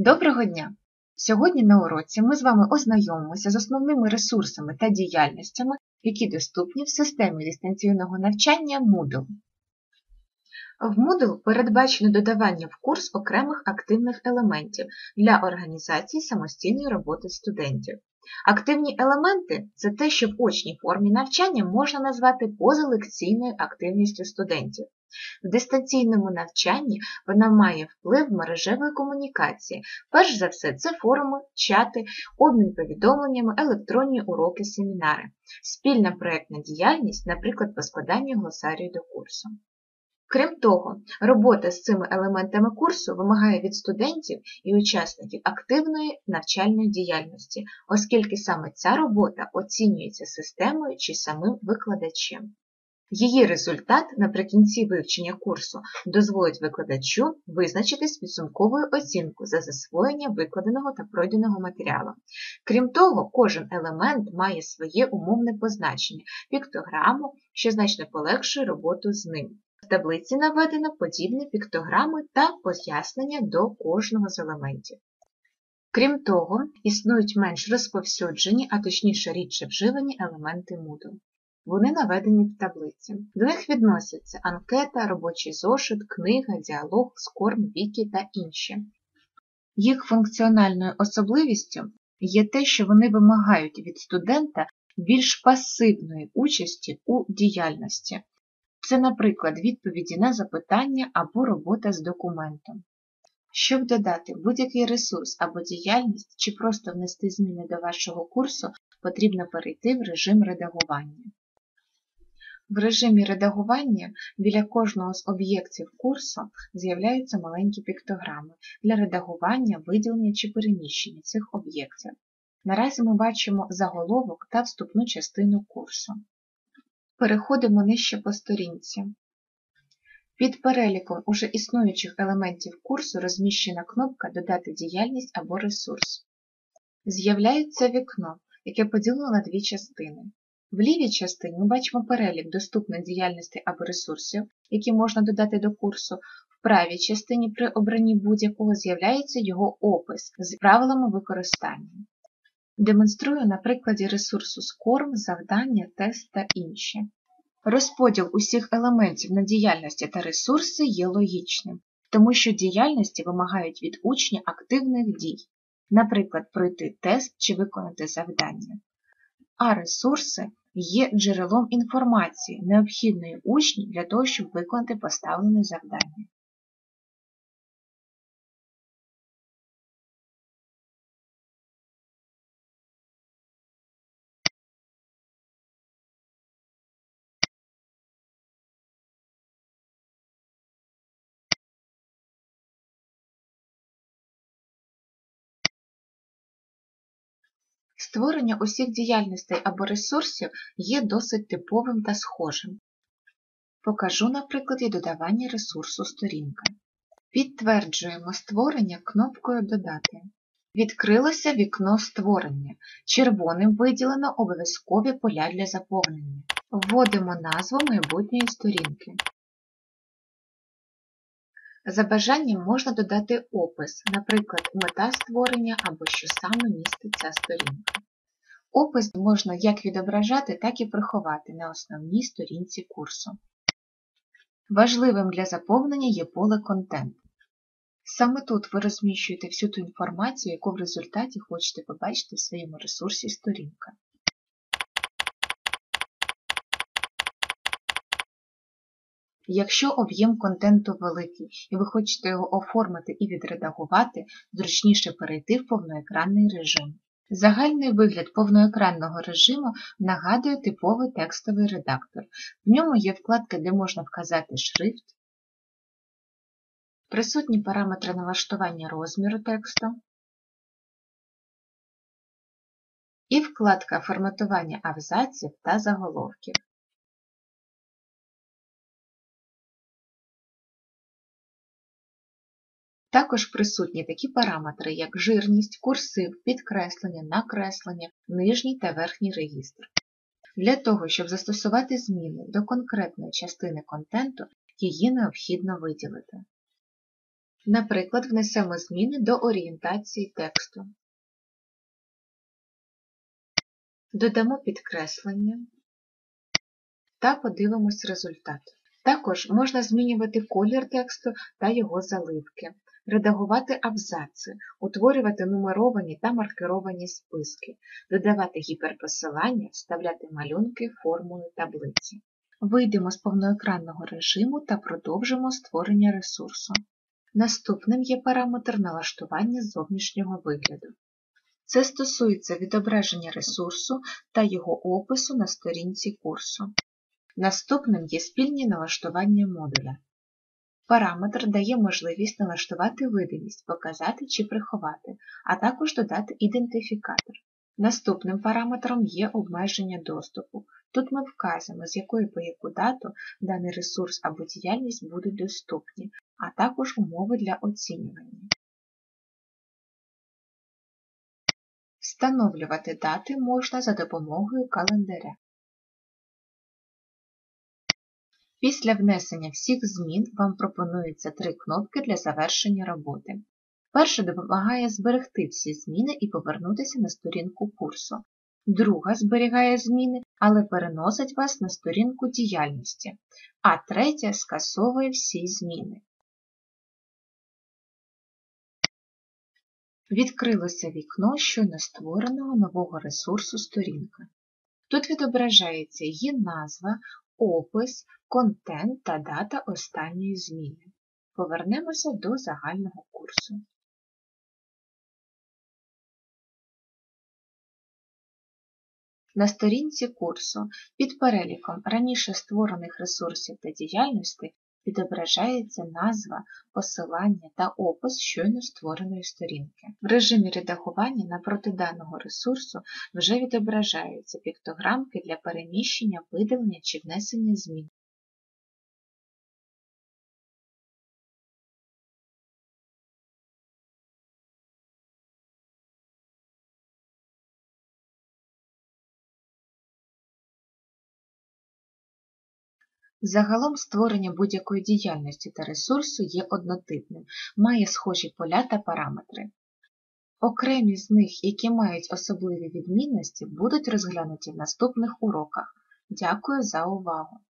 Доброго дня! Сьогодні на уроці ми з вами ознайомимося з основними ресурсами та діяльностями, які доступні в системі дистанційного навчання Moodle. В Moodle передбачено додавання в курс окремих активних елементів для організації самостійної роботи студентів. Активні елементи це те, що в очній формі навчання можна назвати позалекційною активністю студентів. В дистанційному навчанні вона має вплив мережевої комунікації. Перш за все, це форуми, чати, обмін повідомленнями, електронні уроки, семінари, спільна проєктна діяльність, наприклад, по складанню глосарію до курсу. Крім того, робота з цими елементами курсу вимагає від студентів і учасників активної навчальної діяльності, оскільки саме ця робота оцінюється системою чи самим викладачем. Її результат наприкінці вивчення курсу дозволить викладачу визначитись підсумковою оцінку за засвоєння викладеного та пройденого матеріалу. Крім того, кожен елемент має своє умовне позначення, піктограму, що значно полегшує роботу з ним. В таблиці наведено подібні піктограми та пояснення до кожного з елементів. Крім того, існують менш розповсюджені, а точніше рідше вживані елементи Moodle. Вони наведені в таблиці. До них відносяться анкета, робочий зошит, книга, діалог, скорм, віки та інші. Їх функціональною особливістю є те, що вони вимагають від студента більш пасивної участі у діяльності. Це, наприклад, відповіді на запитання або робота з документом. Щоб додати будь-який ресурс або діяльність, чи просто внести зміни до вашого курсу, потрібно перейти в режим редагування. В режимі редагування біля кожного з об'єктів курсу з'являються маленькі піктограми для редагування, виділення чи переміщення цих об'єктів. Наразі ми бачимо заголовок та вступну частину курсу. Переходимо нижче по сторінці. Під переліком уже існуючих елементів курсу розміщена кнопка Додати діяльність або ресурс. З'являється вікно, яке поділено на дві частини. В лівій частині ми бачимо перелік доступних діяльностей або ресурсів, які можна додати до курсу. В правій частині при обранні будь-якого з'являється його опис з правилами використання. Демонструю на прикладі ресурсу SCORM, завдання, тест та інші. Розподіл усіх елементів на діяльності та ресурси є логічним, тому що діяльності вимагають від учня активних дій, наприклад, пройти тест чи виконати завдання. А ресурси є джерелом інформації, необхідної учні для того, щоб виконати поставлене завдання. Створення усіх діяльностей або ресурсів є досить типовим та схожим. Покажу на прикладі додавання ресурсу сторінка. Підтверджуємо створення кнопкою Додати. Відкрилося вікно створення. Червоним виділено обов'язкові поля для заповнення. Вводимо назву майбутньої сторінки. За бажанням можна додати опис, наприклад, мета створення або що саме містить ця сторінка. Опис можна як відображати, так і приховати на основній сторінці курсу. Важливим для заповнення є поле контент. Саме тут ви розміщуєте всю ту інформацію, яку в результаті хочете побачити в своєму ресурсі сторінка. Якщо об'єм контенту великий і ви хочете його оформити і відредагувати, зручніше перейти в повноекранний режим. Загальний вигляд повноекранного режиму нагадує типовий текстовий редактор. В ньому є вкладка, де можна вказати шрифт, присутні параметри налаштування розміру тексту і вкладка форматування абзаців та заголовків. Також присутні такі параметри, як жирність, курсив, підкреслення, накреслення, нижній та верхній регістр. Для того, щоб застосувати зміни до конкретної частини контенту, її необхідно виділити. Наприклад, внесемо зміни до орієнтації тексту. Додамо підкреслення та подивимось результат. Також можна змінювати колір тексту та його заливки, редагувати абзаци, утворювати нумеровані та маркеровані списки, додавати гіперпосилання, вставляти малюнки, формули, таблиці. Вийдемо з повноекранного режиму та продовжимо створення ресурсу. Наступним є параметр налаштування зовнішнього вигляду. Це стосується відображення ресурсу та його опису на сторінці курсу. Наступним є спільні налаштування модуля. Параметр дає можливість налаштувати видимість, показати чи приховати, а також додати ідентифікатор. Наступним параметром є обмеження доступу. Тут ми вказуємо, з якої по яку дату даний ресурс або діяльність будуть доступні, а також умови для оцінювання. Встановлювати дати можна за допомогою календаря. Після внесення всіх змін вам пропонуються три кнопки для завершення роботи. Перша допомагає зберегти всі зміни і повернутися на сторінку курсу. Друга зберігає зміни, але переносить вас на сторінку діяльності. А третя скасовує всі зміни. Відкрилося вікно щойно створеного нового ресурсу сторінка. Тут відображається її назва, опис, контент та дата останньої зміни. Повернемося до загального курсу. На сторінці курсу під переліком раніше створених ресурсів та діяльностей відображається назва, посилання та опис щойно створеної сторінки. В режимі редагування напроти даного ресурсу вже відображаються піктограмки для переміщення, видалення чи внесення змін. Загалом створення будь-якої діяльності та ресурсу є однотипним, має схожі поля та параметри. Окремі з них, які мають особливі відмінності, будуть розглянуті в наступних уроках. Дякую за увагу!